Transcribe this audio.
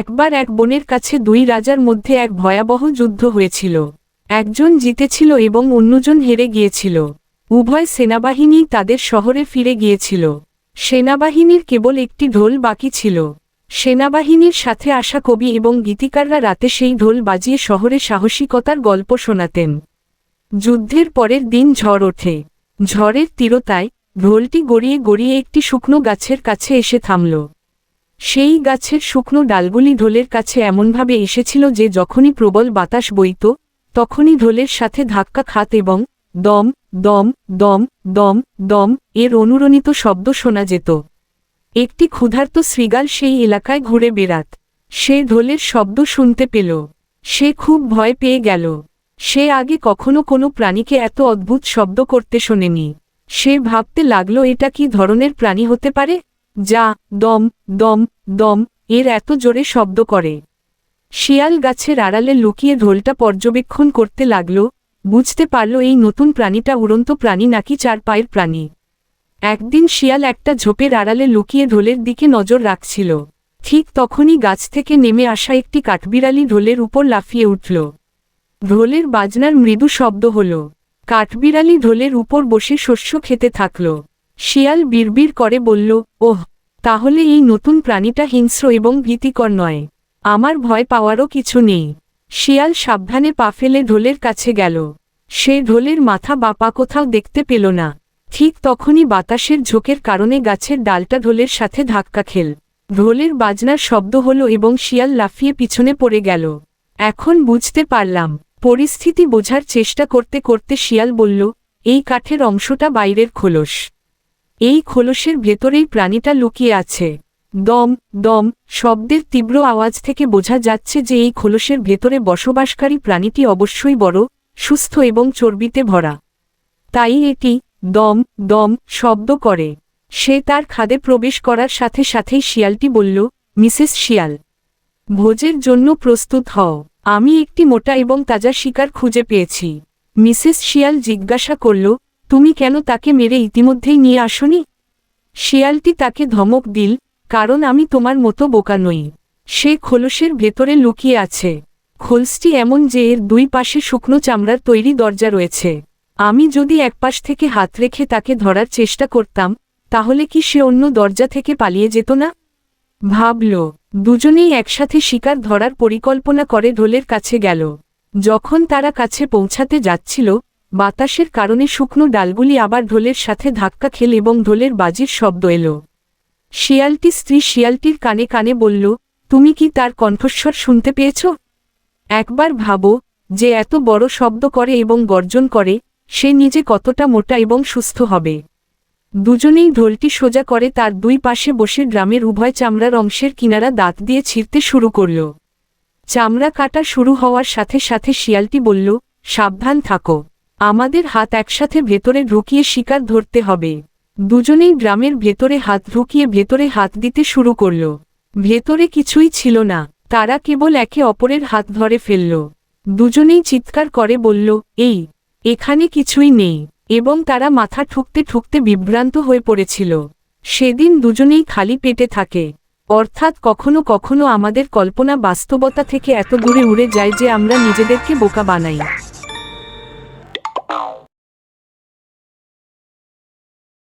একবার এক বনের কাছে দুই রাজার মধ্যে এক ভয়াবহ যুদ্ধ হয়েছিল। একজন জিতেছিল এবং অন্যজন হেরে গিয়েছিল। উভয় সেনাবাহিনী তাদের শহরে ফিরে গিয়েছিল। সেনাবাহিনীর কেবল একটি ঢোল বাকি ছিল। সেনাবাহিনীর সাথে আসা কবি এবং গীতিকাররা রাতে সেই ঢোল বাজিয়ে শহরে সাহসিকতার গল্প শোনাতেন। যুদ্ধের পরের দিন ঝড় ওঠে। ঝড়ের তীরতায় ঢোলটি গড়িয়ে গড়িয়ে একটি শুকনো গাছের কাছে এসে থামল। সেই গাছের শুকনো ডালগুলি ঢোলের কাছে এমনভাবে এসেছিল যে যখনই প্রবল বাতাস বইত, তখনই ঢোলের সাথে ধাক্কা খাত এবং দম দম দম দম দম এর অনুরণিত শব্দ শোনা যেত। একটি ক্ষুধার্ত শ্রীগাল সেই এলাকায় ঘুরে বেড়াত। সে ঢোলের শব্দ শুনতে পেল। সে খুব ভয় পেয়ে গেল। সে আগে কখনো কোনো প্রাণীকে এত অদ্ভুত শব্দ করতে শোনেনি। সে ভাবতে লাগল, এটা কি ধরনের প্রাণী হতে পারে? যা, দম দম দম, এর এত জোরে শব্দ করে। শিয়াল গাছের আড়ালে লুকিয়ে ঢোলটা পর্যবেক্ষণ করতে লাগল, বুঝতে পারল এই নতুন প্রাণীটা উড়ন্ত প্রাণী নাকি চার পায়ের প্রাণী। একদিন শিয়াল একটা ঝোপের আড়ালে লুকিয়ে ঢোলের দিকে নজর রাখছিল। ঠিক তখনই গাছ থেকে নেমে আসা একটি কাঠবিড়ালি ঢোলের উপর লাফিয়ে উঠল। ঢোলের বাজনার মৃদু শব্দ হল। কাঠবিড়ালি ঢোলের উপর বসে শস্য খেতে থাকল। শিয়াল বিড়বিড় করে বলল, ওহ, তাহলে এই নতুন প্রাণীটা হিংস্র এবং ভীতিকর নয়। আমার ভয় পাওয়ারও কিছু নেই। শিয়াল সাবধানে পা ফেলে ঢোলের কাছে গেল। সে ঢোলের মাথা বা পা কোথাও দেখতে পেল না। ঠিক তখনই বাতাসের ঝোঁকের কারণে গাছের ডালটা ঢোলের সাথে ধাক্কা খেল। ঢোলের বাজনার শব্দ হল এবং শিয়াল লাফিয়ে পিছনে পড়ে গেল। এখন বুঝতে পারলাম। পরিস্থিতি বোঝার চেষ্টা করতে করতে শিয়াল বলল, এই কাঠের অংশটা বাইরের খোলস। এই খোলসের ভেতরেই প্রাণীটা লুকিয়ে আছে। দম দম, শব্দের তীব্র আওয়াজ থেকে বোঝা যাচ্ছে যে এই খোলসের ভেতরে বসবাসকারী প্রাণীটি অবশ্যই বড়, সুস্থ এবং চর্বিতে ভরা। তাই এটি দম দম শব্দ করে। সে তার খাদে প্রবেশ করার সাথে সাথেই শিয়ালটি বলল, মিসেস শিয়াল, ভোজের জন্য প্রস্তুত হও। আমি একটি মোটা এবং তাজা শিকার খুঁজে পেয়েছি। মিসেস শিয়াল জিজ্ঞাসা করল তুমি কেন তাকে মেরে ইতিমধ্যেই নিয়ে আসনি? শিয়ালটি তাকে ধমক দিল, কারণ আমি তোমার মতো বোকা নই। সে খোলসের ভেতরে লুকিয়ে আছে। খোলসটি এমন যে এর দুই পাশে শুকনো চামড়ার তৈরি দরজা রয়েছে। আমি যদি একপাশ থেকে হাত রেখে তাকে ধরার চেষ্টা করতাম, তাহলে কি সে অন্য দরজা থেকে পালিয়ে যেত না? ভাবল, দুজনেই একসাথে শিকার ধরার পরিকল্পনা করে ঢোলের কাছে গেল। যখন তারা কাছে পৌঁছাতে যাচ্ছিল বাতাসের কারণে শুকনো ডালগুলি আবার ঢোলের সাথে ধাক্কা খেল এবং ঢোলের বাজির শব্দ এলো। শিয়ালটি স্ত্রী শিয়ালটির কানে কানে বলল, তুমি কি তার কণ্ঠস্বর শুনতে পেয়েছ? একবার ভাবো যে এত বড় শব্দ করে এবং গর্জন করে, সে নিজে কতটা মোটা এবং সুস্থ হবে। দুজনেই ঢোলটি সোজা করে তার দুই পাশে বসে গ্রামের উভয় চামড়ার অংশের কিনারা দাঁত দিয়ে ছিঁড়তে শুরু করল। চামড়া কাটা শুরু হওয়ার সাথে সাথে শিয়ালটি বলল, সাবধান থাকো। আমাদের হাত একসাথে ভেতরে ঢুকিয়ে শিকার ধরতে হবে। দুজনেই গ্রামের ভেতরে হাত ঢুকিয়ে ভেতরে হাত দিতে শুরু করল। ভেতরে কিছুই ছিল না। তারা কেবল একে অপরের হাত ধরে ফেলল। দুজনেই চিৎকার করে বলল, এই, এখানে কিছুই নেই। এবং তারা মাথা ঠুকতে ঠুকতে বিভ্রান্ত হয়ে পড়েছিল। সেদিন দুজনেই খালি পেটে থাকে। অর্থাৎ কখনো কখনো আমাদের কল্পনা বাস্তবতা থেকে এত দূরে উড়ে যায় যে আমরা নিজেদেরকে বোকা বানাই।